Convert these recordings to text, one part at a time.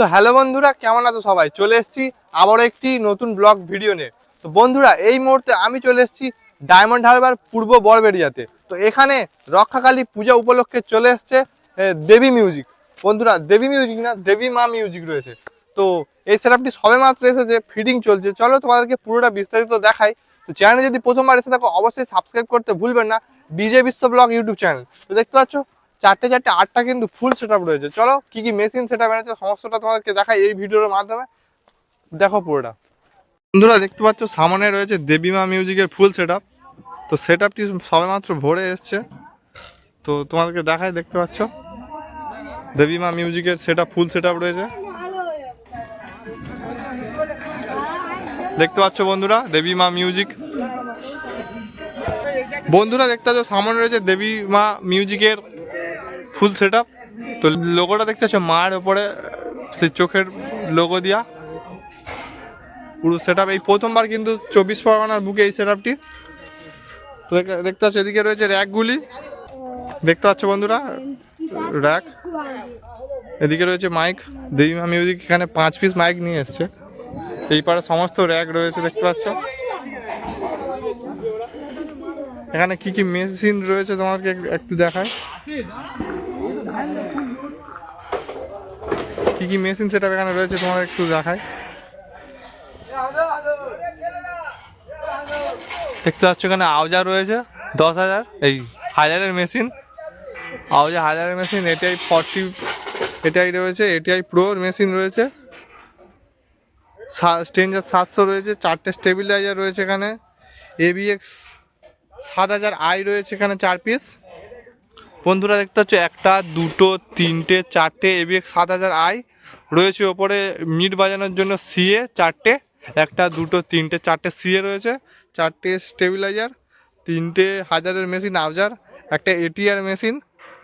So hello বন্ধুরা, কেমন আছো সবাই? চলে এসেছি আবারও একটি নতুন ব্লগ ভিডিও নিয়ে। তো বন্ধুরা, এই মুহূর্তে আমি চলে এসেছি ডায়মন্ড হারবার পূর্ব বড়বেড়িয়াতে তো এখানে রক্ষাকালী পূজা উপলক্ষে চলে এসছে দেবী মিউজিক। বন্ধুরা, দেবী মিউজিক না, দেবী মা মিউজিক রয়েছে। তো এই সেটআপটি সবে মাত্র এসেছে ফিডিং চলছে। চলো তোমাদেরকে পুরোটা বিস্তারিত দেখাই। তো চ্যানেলে যদি প্রথমবার এসে থাকো, অবশ্যই সাবস্ক্রাইব করতে ভুলবেন না ডিজে বিশ্ব ব্লগ ইউটিউব চ্যানেল তো দেখতে পাচ্ছ চারটে চারটে, আটটা কিন্তু ফুল সেট রয়েছে। চলো, কি কি মেশিন সেট আপ এনেছে, সমস্তটা তোমাদেরকে দেখাই এই ভিডিওর মাধ্যমে। দেখো পুরোটা। বন্ধুরা, দেখতে পাচ্ছ, সামনে রয়েছে দেবীমা মিউজিকের ফুল সেট তো সেট আপটি সবেমাত্র ভরে এসছে। তো তোমাদেরকে দেখাই, দেখতে পাচ্ছ? দেবীমা মিউজিকের সেট ফুল সেট রয়েছে। দেখতে পাচ্ছ বন্ধুরা, দেবীমা মিউজিক বন্ধুরা, দেখতে পাচ্ছ, সামনে রয়েছে দেবী মা মিউজিকের ফুল সেট তো লোগোটা দেখতে পাচ্ছ মায়ের ওপরে সেই চোখের লোগো দিয়া। পুরো সেট এই প্রথমবার কিন্তু চব্বিশ পরগনার বুকে এই সেট আপটি তো দেখ- দেখতে পাচ্ছ, এদিকে রয়েছে র্যাকগুলি দেখতে পাচ্ছ বন্ধুরা র্যাক এদিকে রয়েছে মাইক দেবীমা মিউজিক এখানে পাঁচ পিস মাইক নিয়ে এসছে। এই পারে সমস্ত র্যাক রয়েছে, দেখতে পাচ্ছ। এখানে কি কি মেশিন রয়েছে তোমাকে একটু দেখায় কি কি মেশিন সেটা এখানে রয়েছে তোমার একটু দেখায় দেখতে পাচ্ছ এখানে আওজা রয়েছে, দশ হাজার। এই হাজারের মেশিন। আওজা হাজারের মেশিন এটিআই ফর্টি এটিআই রয়েছে এটিআই প্রোর মেশিন রয়েছে। স্ট্রেঞ্জার সাতশো রয়েছে, চারটে স্টেবিলাইজার রয়েছে এখানে। এবিএক্স সাত হাজার আই রয়েছে এখানে চার পিস বন্ধুরা দেখতে পাচ্ছ, একটা, দুটো, তিনটে, চারটে এবিএক্স সাত হাজার আই রয়েছে ওপরে মিট বাজানোর জন্য সিএ চারটে, একটা, দুটো, তিনটে, চারটে সিএ রয়েছে, চারটে স্টেবিলাইজার তিনটে হাজারের মেশিন আউজার একটা এটিআর মেশিন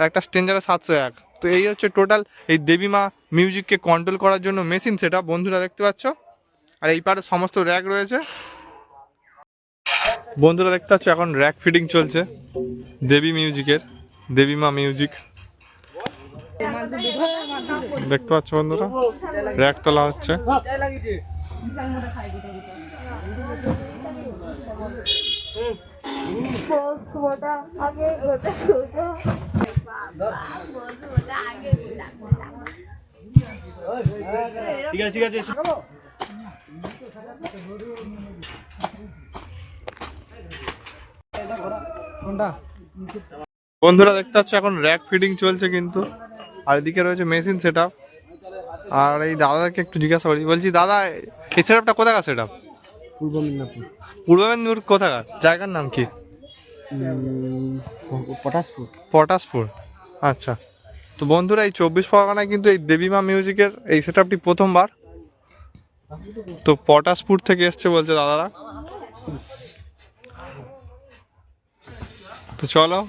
একটা স্টেঞ্জার সাতশো এক। তো এই হচ্ছে টোটাল এই দেবীমা মিউজিককে কন্ট্রোল করার জন্য মেশিন সেটা বন্ধুরা দেখতে পাচ্ছ। আর এই পারে সমস্ত র্যাক রয়েছে। বন্ধুরা দেখতে পাচ্ছ, এখন র্যাক ফিটিং চলছে দেবী মিউজিকের দেবীমা মিউজিক দেখতে পাচ্ছ বন্ধুরা? র্যাক তোলা হচ্ছে। আগে ওটা ছোট আগে ঠিক আছে ঠিক আছে বন্ধুরা দেখতে পাচ্ছ এখন র্যাক ফিটিং চলছে কিন্তু। আর এদিকে রয়েছে মেশিন সেট আর এই দাদাকে একটু জিজ্ঞাসা করি বলছি দাদা এই সেট আপটা কোথাকার সেট আপ পূর্ব মেদিনীপুর। পূর্ব মেদিনীপুর কোথাকার? জায়গার নাম কি? পটাশপুর। পটাশপুর। আচ্ছা। তো বন্ধুরা এই চব্বিশ পরগনায় কিন্তু এই দেবীমা মিউজিকের এই সেট আপটি প্রথমবার। তো পটাশপুর থেকে এসছে বলছে দাদারা। তো চলো